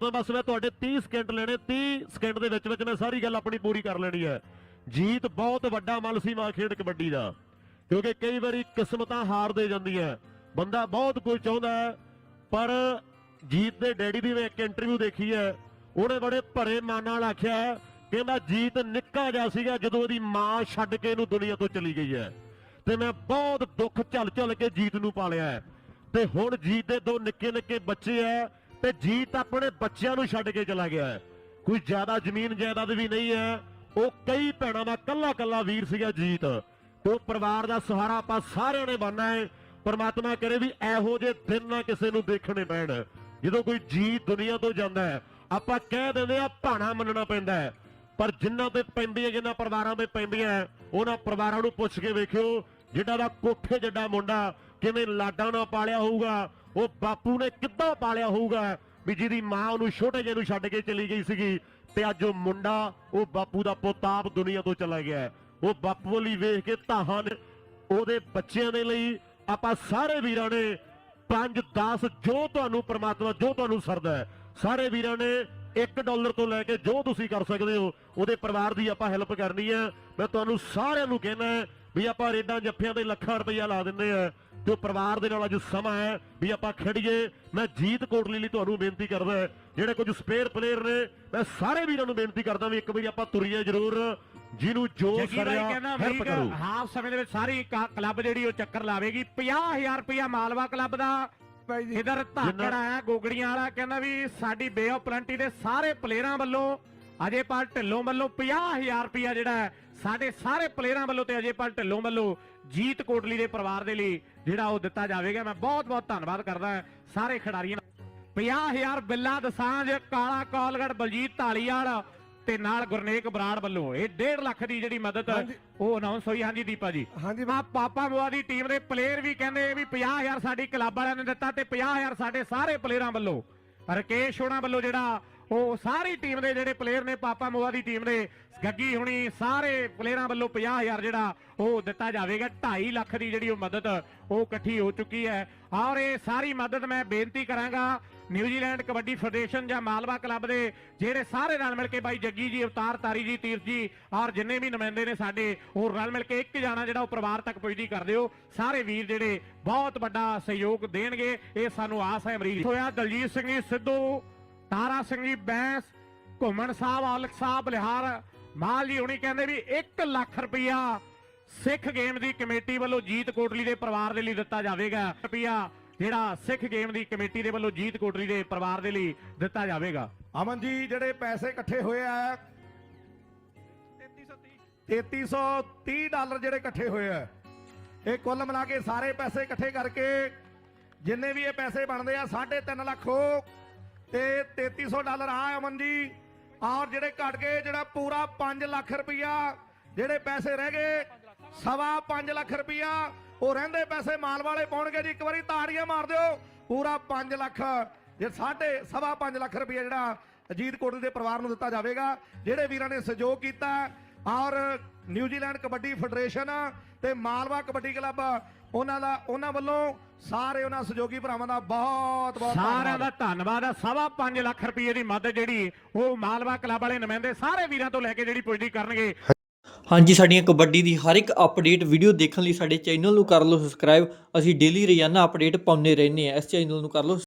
ਤਾਂ ਬਸ ਮੈਂ ਤੁਹਾਡੇ 30 ਸਕਿੰਟ ਲੈਣੇ 30 ਸਕਿੰਟ ਦੇ ਵਿੱਚ ਵਿੱਚ ਮੈਂ ਸਾਰੀ ਗੱਲ ਆਪਣੀ ਪੂਰੀ ਕਰ ਲੈਣੀ ਹੈ ਜੀਤ ਬਹੁਤ ਵੱਡਾ ਮੱਲ ਸੀ ਮਾਂ ਖੇਡ ਕਬੱਡੀ ਦਾ ਕਿਉਂਕਿ ਕਈ ਵਾਰੀ ਕਿਸਮਤਾਂ ਹਾਰ ਦੇ ਜਾਂਦੀਆਂ ਬੰਦਾ ਬਹੁਤ ਕੁਝ ਚਾਹੁੰਦਾ ਹੈ ਪਰ ਜੀਤ ਦੇ ਡੈਡੀ ਦੀ ਮੈਂ ਇੱਕ ਇੰਟਰਵਿਊ ਦੇਖੀ ਹੈ ਉਹਨੇ ਬੜੇ ਭਰੇ ਮਨ ਨਾਲ ਆਖਿਆ ਕਹਿੰਦਾ ਜੀਤ ਨਿੱਕਾ ਜਿਹਾ ਸੀਗਾ ਜਦੋਂ ਉਹਦੀ ਮਾਂ ਛੱਡ ਕੇ ਇਹਨੂੰ ਦੁਨੀਆ ਤੋਂ ਚਲੀ ਗਈ ਹੈ ਤੇ ਮੈਂ ਬਹੁਤ ਦੁੱਖ ਝੱਲ ਝੱਲ ਕੇ ਜੀਤ ਨੂੰ ਪਾਲਿਆ ਹੈ ਤੇ ਹੁਣ ਜੀਤ ਦੇ ਦੋ ਨਿੱਕੇ ਨਿੱਕੇ ਬੱਚੇ ਐ ਤੇ ਜੀਤ ਆਪਣੇ ਬੱਚਿਆਂ ਨੂੰ ਛੱਡ ਕੇ ਚਲਾ ਗਿਆ ਹੈ। ਕੋਈ ਜ਼ਿਆਦਾ ਜ਼ਮੀਨ ਜਾਇਦਾਦ ਵੀ ਨਹੀਂ ਹੈ। ਉਹ ਕਈ ਭੈਣਾਂ ਦਾ ਕੱਲਾ ਕੱਲਾ ਵੀਰ ਸੀਗਾ ਜੀਤ। ਉਹ ਪਰਿਵਾਰ ਦਾ ਸਹਾਰਾ ਆਪਾਂ ਸਾਰਿਆਂ ਨੇ ਬਣਨਾ ਹੈ। ਪਰਮਾਤਮਾ ਕਰੇ ਵੀ ਇਹੋ ਜਿਹੇ ਦਿਨ ਨਾ ਕਿਸੇ ਨੂੰ ਦੇਖਣੇ ਪੈਣ। ਜਦੋਂ ਕੋਈ ਜੀਤ ਦੁਨੀਆ ਤੋਂ ਜਾਂਦਾ ਹੈ, ਆਪਾਂ ਕਹਿ ਦਿੰਦੇ ਆ ਭਾਣਾ ਮੰਨਣਾ ਪੈਂਦਾ ਹੈ। ਪਰ ਜਿਨ੍ਹਾਂ ਤੇ ਪੈਂਦੀਆਂ ਜਿਨ੍ਹਾਂ ਪਰਿਵਾਰਾਂ ਤੇ ਪੈਂਦੀਆਂ ਉਹਨਾਂ ਪਰਿਵਾਰਾਂ ਨੂੰ ਪੁੱਛ ਕੇ ਵੇਖਿਓ ਜਿਹੜਾ ਦਾ ਕੋਠੇ ਜੱਡਾ ਮੁੰਡਾ ਕਿਵੇਂ ਲਾਡਾਂ ਨਾਲ ਪਾਲਿਆ ਹੋਊਗਾ ਉਹ ਬਾਪੂ ਨੇ ਕਿੱਦਾਂ ਪਾਲਿਆ ਹੋਊਗਾ? ਵੀ ਜਿਹਦੀ ਮਾਂ ਉਹਨੂੰ ਛੋਟੇ ਜਿਹੇ ਨੂੰ ਛੱਡ ਕੇ ਚਲੀ ਗਈ ਸੀਗੀ ਤੇ ਅੱਜ ਉਹ ਮੁੰਡਾ, ਉਹ ਬਾਪੂ ਦਾ ਪੁੱਤ ਆਪ ਦੁਨੀਆ ਤੋਂ ਚਲਾ ਗਿਆ ਉਹ ਬਾਪੂ ਲਈ ਵੇਖ ਕੇ ਧਾਹਾਂ ਨੇ ਉਹਦੇ ਬੱਚਿਆਂ ਦੇ ਲਈ ਆਪਾਂ ਸਾਰੇ ਵੀਰਾਂ ਨੇ 5 10 ਜੋ ਤੁਹਾਨੂੰ ਪ੍ਰਮਾਤਮਾ, ਜੋ ਤੁਹਾਨੂੰ ਸਰਦਾ ਹੈ, ਸਾਰੇ ਵੀਰਾਂ ਨੇ 1 ਡਾਲਰ ਤੋਂ ਲੈ ਕੇ ਜੋ ਤੁਸੀਂ ਕਰ ਸਕਦੇ ਹੋ, ਉਹਦੇ ਪਰਿਵਾਰ ਦੀ ਆਪਾਂ ਹੈਲਪ ਕਰਨੀ ਹੈ। ਮੈਂ ਤੁਹਾਨੂੰ ਸਾਰਿਆਂ ਨੂੰ ਕਹਿਣਾ ਵੀ ਆਪਾਂ ਰੇਡਾਂ, ਜੱਫਿਆਂ ਤੇ ਲੱਖਾਂ ਰੁਪਈਆ ਲਾ ਦਿੰਦੇ ਆ ਉਹ ਪਰਿਵਾਰ ਦੇ ਨਾਲ ਅੱਜ ਸਮਾਂ ਹੈ ਵੀ ਆਪਾਂ ਖੜੀਏ ਮੈਂ ਜੀਤ ਕੋਟਲੀ ਲਈ ਤੁਹਾਨੂੰ ਬੇਨਤੀ ਕਰਦਾ ਜਿਹੜੇ ਕੁਝ ਸਪੇਅਰ ਪਲੇਅਰ ਨੇ ਮੈਂ ਸਾਰੇ ਵੀਰਾਂ ਨੂੰ ਬੇਨਤੀ ਕਰਦਾ ਵੀ ਇੱਕ ਵਾਰੀ ਆਪਾਂ ਤੁਰੀਏ ਜ਼ਰੂਰ। ਜਿਹਨੂੰ ਜੋ ਸਰਿਆ ਕਹਿੰਦਾ ਹੈਲਪ ਕਰੋ। ਹਾਫ ਸਮੇਂ ਦੇ ਵਿੱਚ ਸਾਰੀ ਕਲੱਬ ਜਿਹੜੀ ਉਹ ਚੱਕਰ ਲਾਵੇਗੀ। 50000 ਰੁਪਇਆ ਮਾਲਵਾ ਕਲੱਬ ਦਾ ਇਧਰ ਧਾਕੜ ਆਇਆ ਗੋਗੜੀਆਂ ਵਾਲਾ ਕਹਿੰਦਾ ਵੀ ਸਾਡੀ ਬੇ ਆਫ ਪਲੰਟੀ ਦੇ ਸਾਰੇ ਪਲੇਅਰਾਂ ਵੱਲੋਂ ਅਜੇਪਾਲ ਢਿੱਲੋਂ ਵੱਲੋਂ 50000 ਰੁਪਇਆ ਜਿਹੜਾ ਹੈ ਸਾਡੇ ਸਾਰੇ ਪਲੇਅਰਾਂ ਵੱਲੋਂ ਤੇ ਅਜੇਪਾਲ ਢਿੱਲੋਂ ਵੱਲੋਂ ਜੀਤ ਕੋਟਲੀ ਦੇ ਪਰਿਵਾਰ ਦੇ ਲਈ ਜਿਹੜਾ ਉਹ ਦਿੱਤਾ ਜਾਵੇਗਾ। ਮੈਂ ਬਹੁਤ ਬਹੁਤ ਧੰਨਵਾਦ ਕਰਦਾ ਸਾਰੇ ਖਿਡਾਰੀਆਂ ਦਾ। 50000 ਬਿੱਲਾ ਦਸਾਂਝ ਕਾਲਾ ਕੌਲਗੜ ਬਲਜੀਤ ਢਾਲੀਵਾਲ ਤੇ ਨਾਲ ਗੁਰਨੇਕ ਬਰਾੜ ਵੱਲੋਂ। ਇਹ 1.5 ਲੱਖ ਦੀ ਜਿਹੜੀ ਮਦਦ। ਉਹ ਅਨਾਉਂਸ ਹੋਈ। ਹਾਂਜੀ ਦੀਪਾ ਜੀ। ਹਾਂਜੀ। ਆ ਪਾਪਾ ਮੋਆ ਦੀ ਟੀਮ ਦੇ ਪਲੇਅਰ ਵੀ ਕਹਿੰਦੇ ਵੀ 50000 ਸਾਡੀ ਕਲੱਬ ਵਾਲਿਆਂ ਨੇ ਦਿੱਤਾ ਤੇ 50000 ਸਾਡੇ ਸਾਰੇ ਪਲੇਅਰਾਂ ਵੱਲੋਂ। ਰਕੇਸ਼ ਹੋਣਾ ਵੱਲੋਂ ਜਿਹੜਾ ਉਹ ਸਾਰੀ ਟੀਮ ਦੇ ਜਿਹੜੇ ਪਲੇਅਰ ਨੇ, ਪਾਪਾ ਮੋਆ ਦੀ ਟੀਮ ਦੇ, ਗੱਗੀ ਹੁਣੀ ਸਾਰੇ ਪਲੇਅਰਾਂ ਵੱਲੋਂ 50000 ਜਿਹੜਾ ਉਹ ਦਿੱਤਾ ਜਾਵੇਗਾ। 2.5 ਲੱਖ ਦੀ ਜਿਹੜੀ ਉਹ ਮਦਦ ਉਹ ਇਕੱਠੀ ਹੋ ਚੁੱਕੀ ਹੈ। ਔਰ ਇਹ ਸਾਰੀ ਮਦਦ ਮੈਂ ਬੇਨਤੀ ਕਰਾਂਗਾ ਨਿਊਜ਼ੀਲੈਂਡ ਕਬੱਡੀ ਫੈਡਰੇਸ਼ਨ ਜਾਂ ਮਾਲਵਾ ਕਲੱਬ ਦੇ, ਜਿਹੜੇ ਸਾਰੇ ਰਲ ਮਿਲ ਕੇ ਬਾਈ ਜੱਗੀ ਜੀ, ਅਵਤਾਰ ਤਾਰੀ ਜੀ, ਤੀਰਥ ਜੀ, ਔਰ ਜਿੰਨੇ ਵੀ ਨੁਮਾਇੰਦੇ ਨੇ ਸਾਡੇ, ਉਹ ਰਲ ਮਿਲ ਕੇ ਇੱਕ ਜਾਣਾ ਜਿਹੜਾ ਉਹ ਪਰਿਵਾਰ ਤੱਕ ਪੁੱਜਦੀ ਕਰ ਦਿਓ। ਸਾਰੇ ਵੀਰ ਜਿਹੜੇ ਬਹੁਤ ਵੱਡਾ ਸਹਿਯੋਗ ਦੇਣਗੇ, ਇਹ ਸਾਨੂੰ ਆਸ ਹੈ ਅਮਰੀਕ ਹੋਇਆ ਦਲਜੀਤ ਸਿੰਘ ਜੀ, ਸਿੱਧੂ ਤਾਰਾ ਸਿੰਘ ਜੀ, ਬੈਂਸ, ਘੁੰਮਣ ਸਾਹਿਬ ਔਲਖ ਸਾਹਿਬ ਲਿਹਾਰ ਮਾਲ ਜੀ ਹੁਣੀ ਕਹਿੰਦੇ ਵੀ 1 ਲੱਖ ਰੁਪਇਆ ਸਿੱਖ ਗੇਮ ਦੀ ਕਮੇਟੀ ਵੱਲੋਂ ਜੀਤ ਕੋਟਲੀ ਦੇ ਪਰਿਵਾਰ ਦੇ ਲਈ ਦਿੱਤਾ ਜਾਵੇਗਾ। ਰੁਪਇਆ ਜਿਹੜਾ ਸਿੱਖ ਗੇਮ ਦੀ ਕਮੇਟੀ ਦੇ ਵੱਲੋਂ ਜੀਤ ਕੋਟਲੀ ਦੇ ਪਰਿਵਾਰ ਦੇ ਲਈ ਦਿੱਤਾ ਜਾਵੇਗਾ। ਅਮਨ ਜੀ, ਜਿਹੜੇ ਪੈਸੇ ਇਕੱਠੇ ਹੋਏ ਆ 3330 ਡਾਲਰ ਜਿਹੜੇ ਇਕੱਠੇ ਹੋਏ ਆ, ਇਹ ਕੁੱਲ ਮਿਲਾ ਕੇ ਸਾਰੇ ਪੈਸੇ ਇਕੱਠੇ ਕਰਕੇ ਜਿੰਨੇ ਵੀ ਇਹ ਪੈਸੇ ਬਣਦੇ ਆ 3.5 ਲੱਖ ਹੋ। ਤੇ 3300 ਡਾਲਰ। ਆ ਅਮਨ ਜੀ। ਔਰ ਜਿਹੜੇ ਘਟ ਗਏ, ਜਿਹੜਾ ਪੂਰਾ 5 ਲੱਖ ਰੁਪਇਆ ਜਿਹੜੇ ਪੈਸੇ ਰਹਿ ਗਏ, ਸਵਾ 5 ਲੱਖ ਰੁਪਇਆ ਉਹ ਰਹਿੰਦੇ ਪੈਸੇ ਮਾਲ ਵਾਲੇ ਪਾਉਣਗੇ ਜੀ। ਇੱਕ ਵਾਰੀ ਤਾੜੀਆਂ ਮਾਰ ਦਿਓ। ਪੂਰਾ 5 ਲੱਖ, ਜੇ ਸਾਢੇ ਸਵਾ 5 ਲੱਖ ਰੁਪਇਆ ਜਿਹੜਾ ਅਜੀਤ ਕੋਟਲੀ ਦੇ ਪਰਿਵਾਰ ਨੂੰ ਦਿੱਤਾ ਜਾਵੇਗਾ, ਜਿਹੜੇ ਵੀਰਾਂ ਨੇ ਸਹਿਯੋਗ ਕੀਤਾ ਔਰ ਨਿਊਜ਼ੀਲੈਂਡ ਕਬੱਡੀ ਫੈਡਰੇਸ਼ਨ ਤੇ ਮਾਲਵਾ ਕਬੱਡੀ ਕਲੱਬ ਉਹਨਾਂ ਦਾ ਉਹਨਾਂ ਵੱਲੋਂ ਸਾਰੇ ਉਹਨਾਂ ਸਹਿਯੋਗੀ ਭਰਾਵਾਂ ਦਾ ਬਹੁਤ ਬਹੁਤ ਸਾਰਿਆਂ। ਦਾ ਧੰਨਵਾਦ ਆ। ਸਵਾ 5 ਲੱਖ ਰੁਪਏ ਦੀ ਮਦਦ ਜਿਹੜੀ ਉਹ ਮਾਲਵਾ ਕਲੱਬ ਵਾਲੇ ਨੁਮਾਇੰਦੇ ਸਾਰੇ ਵੀਰਾਂ ਤੋਂ ਲੈ ਕੇ ਜਿਹੜੀ ਪੁੱਜਦੀ ਕਰਨਗੇ। ਹਾਂਜੀ ਸਾਡੀਆਂ ਕਬੱਡੀ ਦੀ ਹਰ ਇੱਕ ਅਪਡੇਟ ਵੀਡੀਓ ਦੇਖਣ ਲਈ ਸਾਡੇ ਚੈਨਲ ਨੂੰ ਕਰ ਲਓ ਸਬਸਕ੍ਰਾਈਬ ਅਸੀਂ ਡੇਲੀ ਰੋਜ਼ਾਨਾ ਅਪਡੇਟ ਪਾਉਂਦੇ ਰਹਿੰਦੇ ਆ ਇਸ ਚੈਨਲ ਨੂੰ ਕਰ ਲਓ